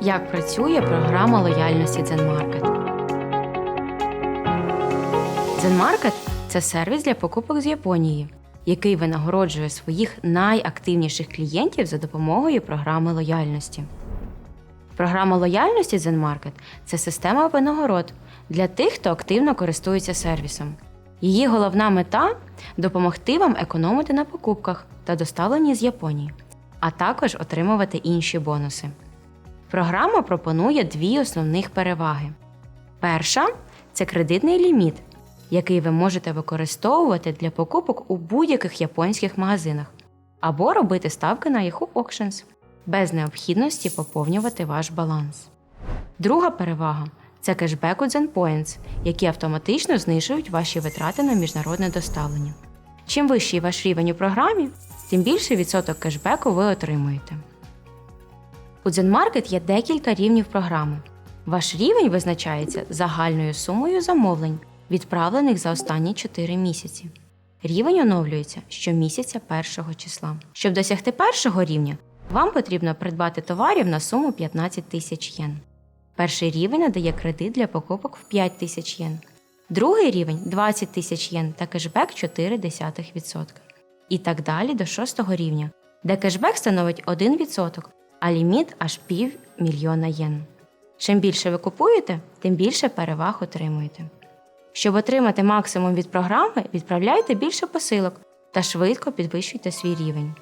Як працює програма лояльності ZenMarket? ZenMarket – це сервіс для покупок з Японії, який винагороджує своїх найактивніших клієнтів за допомогою програми лояльності. Програма лояльності ZenMarket – це система винагород для тих, хто активно користується сервісом. Її головна мета допомогти вам економити на покупках та доставленні з Японії, а також отримувати інші бонуси. Програма пропонує дві основних переваги. Перша це кредитний ліміт, який ви можете використовувати для покупок у будь-яких японських магазинах або робити ставки на Yahoo Auctions без необхідності поповнювати ваш баланс. Друга перевага це кешбек у ZenPoints, які автоматично знижують ваші витрати на міжнародне доставлення. Чим вищий ваш рівень у програмі, тим більший відсоток кешбеку ви отримуєте. У ZenMarket є декілька рівнів програми. Ваш рівень визначається загальною сумою замовлень, відправлених за останні 4 місяці. Рівень оновлюється щомісяця першого числа. Щоб досягти першого рівня, вам потрібно придбати товарів на суму 15 тисяч єн. Перший рівень надає кредит для покупок в 5 тисяч єн. Другий рівень 20 тисяч єн та кешбек 0,4%. І так далі до шостого рівня, де кешбек становить 1%, а ліміт аж пів мільйона єн. Чим більше ви купуєте, тим більше переваг отримуєте. Щоб отримати максимум від програми, відправляйте більше посилок та швидко підвищуйте свій рівень.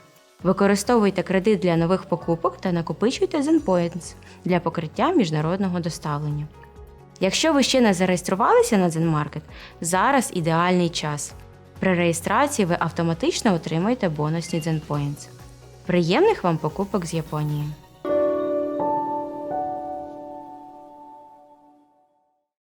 Використовуйте кредит для нових покупок та накопичуйте ZenPoints для покриття міжнародного доставлення. Якщо ви ще не зареєструвалися на ZenMarket, зараз ідеальний час. При реєстрації ви автоматично отримаєте бонусні ZenPoints. Приємних вам покупок з Японії!